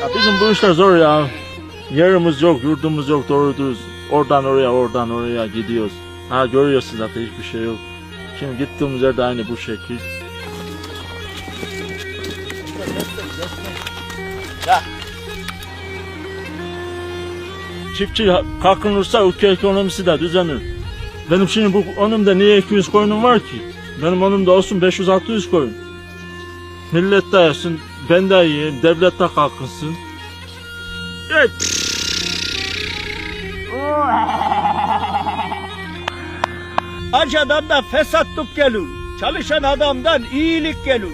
Ya bizim bu işler zor ya. Yerimiz yok, yurdumuz yok doğru dürüst. Oradan oraya, oradan oraya gidiyoruz. Ha görüyorsun zaten hiçbir şey yok. Şimdi gittiğimiz yerde aynı bu şekil. Çiftçi kalkınırsa ülke ekonomisi de düzenir. Benim şimdi bu onumda niye 200 koyunum var ki? Benim onumda olsun 500-600 koyun. Millet de yesin, ben de yiyeyim, devlet de kalkınsın. Evet. Acadan da fesatlık gelir. Çalışan adamdan iyilik gelir.